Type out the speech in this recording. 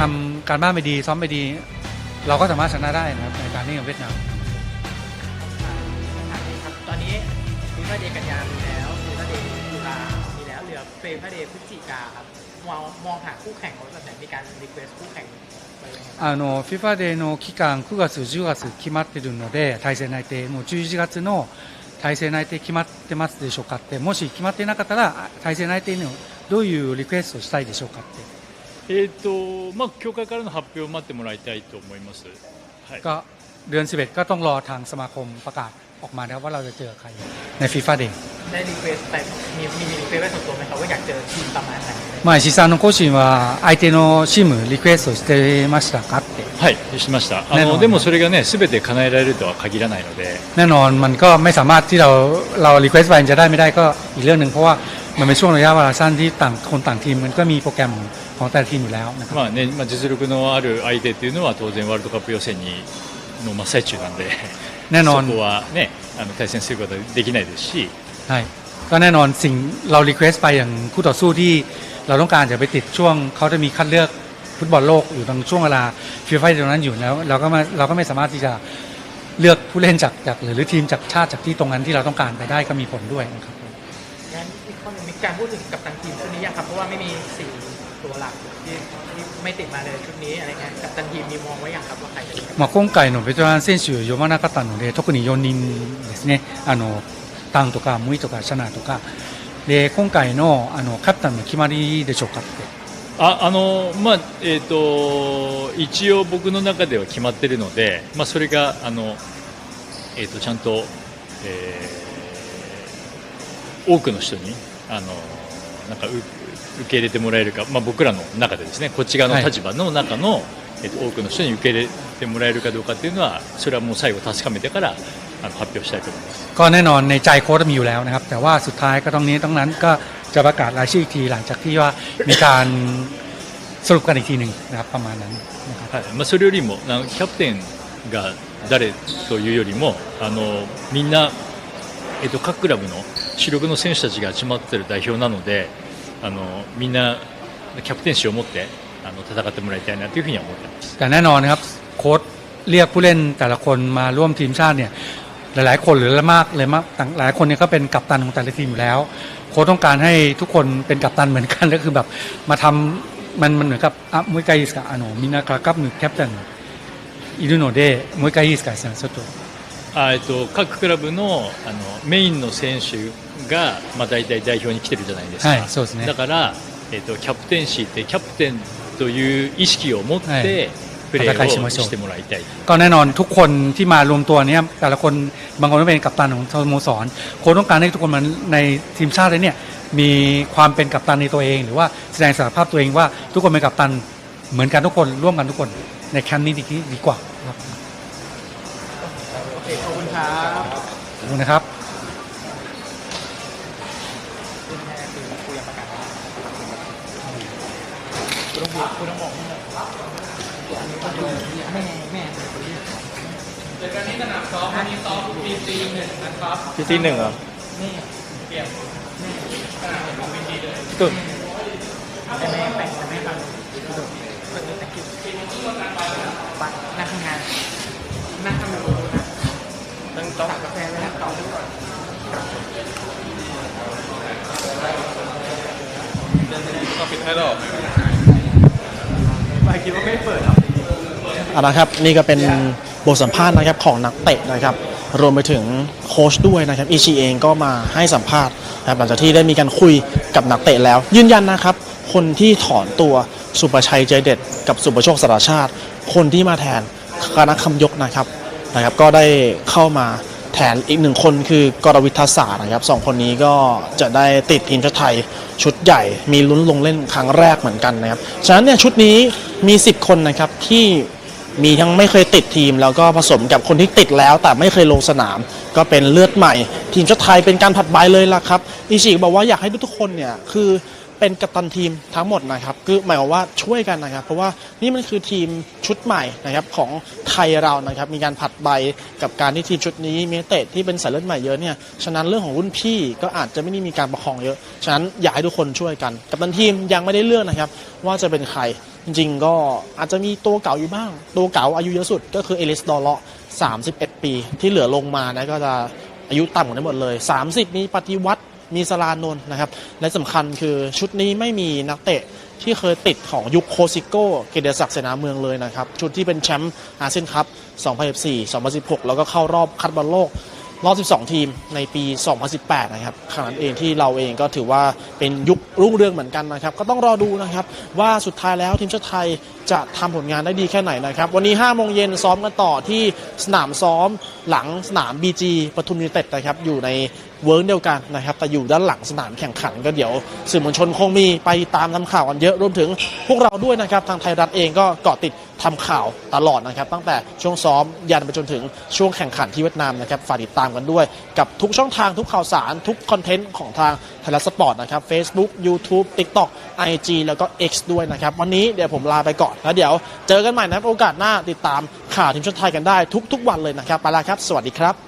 ทำการบ้านไปดี ซ้อมไปดี เราก็สามารถชนะได้นะครับในการเล่นกับเวียดนาม ครับตอนนี้ฟีฟ่าเดย์กันยามีแล้วฟีฟ่าเดย์ตุลามีแล้วเหลือเฟฟ่าเดย์พฤศจิกาครับมองมองหาคู่แข่งของแบบไหนมีการรีเควสคู่แข่งไปเลยครับ あの FIFA デーの期間9月10月決まってるので対戦内定もう11月の対戦内定決まってますでしょうかってもし決まってなかったらあ対戦内定のどういうリクエストをしたいでしょうかって えーとまあ、協会からの発表を待ってもらいたいと思います。はい、ก็เดือน 11 ก็ต้องรอทางสมาคมประกาศออกมาแล้วว่าเราจะเจอใครในฟีฟ่าเดย์ได้รีเควสแต่มีมีรีเควสไว้ส่วนตัวไหมครับว่าอยากเจอทีมประมาณไหนまあ石井さんの個人は相手のチームリクエストしてましたかってはいしましたあのでもそれがねすべて叶えられるとは限らないのでแน่นอนมันก็ไม่สามารถที่เราเรารีเควสไปจะได้ไม่ได้ก็อีกเรื่องหนึ่งเพราะว่ามันเป็นช่วงระยะเวลาสั้นที่ต่างคนต่างทีมมันก็มีโปรแกรมข แต่ละทีมอยู่แล้วนะครับ まあね、まあ、実力のある相手っていうのは当然ワールドカップ予選にの真っ最中なんで、 แน่นอน そこはね、あの対戦することはできないですし、 ใช่ก็แน่นอนสิ่งเรารีเควสไปอย่างคู่ต่อสู้ที่เราต้องการจะไปติดช่วงเขาจะมีคัดเลือกฟุตบอลโลกอยู่ตรงช่วงเวลาฟีฟ่าตรงนั้นอยู่แล้ว เราก็มาเราก็ไม่สามารถที่จะเลือกผู้เล่นจากจากหรือทีมจากชาติจากที่ตรงนั้นที่เราต้องการไปได้ก็มีผลด้วยนะครับ งั้นอีกข้อหนึงมีการพูดถึงกับตันทีมชุดนี้ยังครับเพราะว่าไม่มีสี่ ตัวหลักที่ที่ไม่ติดมาเลยชุดนี้อะไรเงี้ยกับตันทีมมีมองไว้ยังครับว่าใครจะติด まあ、今回のベテラン選手を読まなかったので特に4人ですねあのタウンとかムイとかシャナーとかで今回のあのキャプテンの決まりでしょうかってああのまあえっ、と一応僕の中では決まってるので、まあそれがあのえっ、とちゃんと、えー多くの人にあの なんかう受け入れてもらえるか、まあ僕らの中でですね、こっち側の立場の中の、えっ、と多くの人に受け入れてもらえるかどうかっていうのはそれはもう最後確かめてからあの発表したいと思います。 ก็แน่นอนในใจโค้ชมีอยู่แล้วนะครับ แต่ว่าสุดท้ายก็ต้องนี้ต้องนั้นก็จะประกาศรายชื่ออีกทีหลังจากที่ว่ามีการสรุปกันอีกทีหนึ่งนะครับประมาณนั้นนะครับ はいまあ、それよりもあのキャプテンが誰というよりもあのみんな、えっと、各クラブの主力の選手たちが集まっている代表なので あのみんなキャプテンシーを持ってあの戦ってもらいたいなというふうには思っています。 แต่แน่นอนนะครับโค้ชเรียกผู้เล่นแต่ละคนมาร่วมทีมชาติเนี่ยหลาย ๆ คนหรือมากเลยมากต่างหลายคนเนี่ยก็เป็นกัปตันของแต่ละทีมอยู่แล้ว โค้ชต้องการให้ทุกคนเป็นกัปตันเหมือนกัน ก็คือแบบมาทำมันมันเหมือนกับอ่ะมวยไกสกับอ่ะโนมินาคากับหนึ่งแคปตันいるのでもう一回いいですかちょっとあえっと、各クラブのあのメインの選手 が、まあ、大体代表に来てるじゃないですか、はいそうですねだから、えっと、キャプテンシーってキャプテンという意識を持って、はいプレー戦いしましょうをしてもらいたい ก็แน่นอนทุกคนที่มารวมตัวเนี้ยแต่ละคนบางคนก็เป็นกัปตันของสโมสรโค้ชต้องการให้ทุกคนมันในทีมชาติเลยเนี่ยมีความเป็นกัปตันในตัวเอง หรือว่าแสดงศักยภาพตัวเองว่าทุกคนเป็นกัปตันเหมือนกันทุกคนร่วมกันทุกคนในแคมป์นี้ดีดีกว่าครับ โอเคขอบคุณครับ ขอบคุณนะครับ คุณต้องบอกแม่แม่เจอกันที่สนามซ้อมวันนี้ซ้อมปีซีหนึ่งนะครับพี่ที่หนึ่งเหรอแม่เปลี่ยนแม่สนามของปีซีเลยตึกแต่แม่แปลงแต่แม่ฟังคนนี้แต่คิดปัดนั่งทำงานนั่งทำงานนะต้องต้องกาแฟไว้แล้วต่อด้วยก่อนก็ปิดให้หรอไป คิดว่าไม่เปิดหรออะนะครับนี่ก็เป็นบทสัมภาษณ์นะครับของนักเตะนะครับ รวมไปถึงโค้ชด้วยนะครับอิชิเองก็มาให้สัมภาษณ์นะครับหลังจากที่ได้มีการคุยกับนักเตะแล้ว ยืนยันนะครับ คนที่ถอนตัวสุประชัยใจเด็ด กับสุประโชคสารชาติ คนที่มาแทนคณะคำยกนะครับนะครับ ก็ได้เข้ามา แทนอีกหนึ่งคนคือกรวิทาศาสตร์นะครับสองคนนี้ก็จะได้ติดทีมชาติไทยชุดใหญ่มีลุ้นลงเล่นครั้งแรกเหมือนกันนะครับฉะนั้นเนี่ยชุดนี้มี 10 คนนะครับที่มีทั้งไม่เคยติดทีม แล้วก็ผสมกับคนที่ติดแล้ว แต่ไม่เคยลงสนาม ก็เป็นเลือดใหม่ ทีมชาติไทยเป็นการผัดใบเลยล่ะครับอิชิบอกว่าอยากให้ทุกคนเนี่ยคือ เป็นกัปตันทีมทั้งหมดนะครับคือหมายความว่าช่วยกันนะครับ เพราะว่านี่มันคือทีมชุดใหม่นะครับของไทยเรานะครับมีการผัดใบกับการที่ทีมชุดนี้มีเตะที่เป็นสายเลือดใหม่เยอะเนี่ยฉะนั้นเรื่องของรุ่นพี่ก็อาจจะไม่ได้มีการประคองเยอะฉะนั้นอยากให้ทุกคนช่วยกัน กัปตันทีมยังไม่ได้เลือกนะครับ ว่าจะเป็นใครจริงๆก็อาจจะมีตัวเก่าอยู่บ้าง ตัวเก่าอายุเยอะสุดก็คือเอลิสดอลเลาะ31 ปี ที่เหลือลงมานะก็จะอายุต่ำกว่านั้นหมดเลย 30มีปฏิวัติ มีสลานนท์นะครับ และสำคัญคือชุดนี้ไม่มีนักเตะที่เคยติดของยุคโคซิโก้เกียรติศักดิ์เสนาเมืองเลยนะครับ ชุดที่เป็นแชมป์อาเซียนคัพ2014 2016 แล้วก็เข้ารอบคัดบอลโลก รอบ 12 ทีมในปี 2018 นะครับขณะนั้นเองที่เราเองก็ถือว่าเป็นยุครุ่งเรืองเหมือนกันนะครับ ก็ต้องรอดูนะครับ ว่าสุดท้ายแล้วทีมชาติไทยจะทำผลงานได้ดีแค่ไหนนะครับ วันนี้5โมงเย็นซ้อมกันต่อที่สนามซ้อมหลังสนาม BG ปทุมยูไนเต็ดนะครับอยู่ในเวิร์กเดียวกันนะครับ แต่อยู่ด้านหลังสนามแข่งขันก็เดี๋ยวสื่อมวลชนคงมีไปตามทำข่าวกันเยอะรวมถึงพวกเราด้วยนะครับ ทางไทยรัฐเองก็เกาะติด ทำข่าวตลอดนะครับตั้งแต่ช่วงซ้อมยันไปจนถึงช่วงแข่งขันที่เวียดนามนะครับฝากติดตามกันด้วย กับทุกช่องทางทุกข่าวสารทุกคอนเทนต์ของทางไทยรัฐสปอร์ตนะครับ Facebook YouTube TikTok IG แล้วก็ X ด้วยนะครับ วันนี้เดี๋ยวผมลาไปก่อนแล้วเดี๋ยวเจอกันใหม่นะครับโอกาสหน้าติดตามข่าวทีมชาติไทยกันได้ทุก ๆ วันเลยนะครับไปแล้วครับ สวัสดีครับ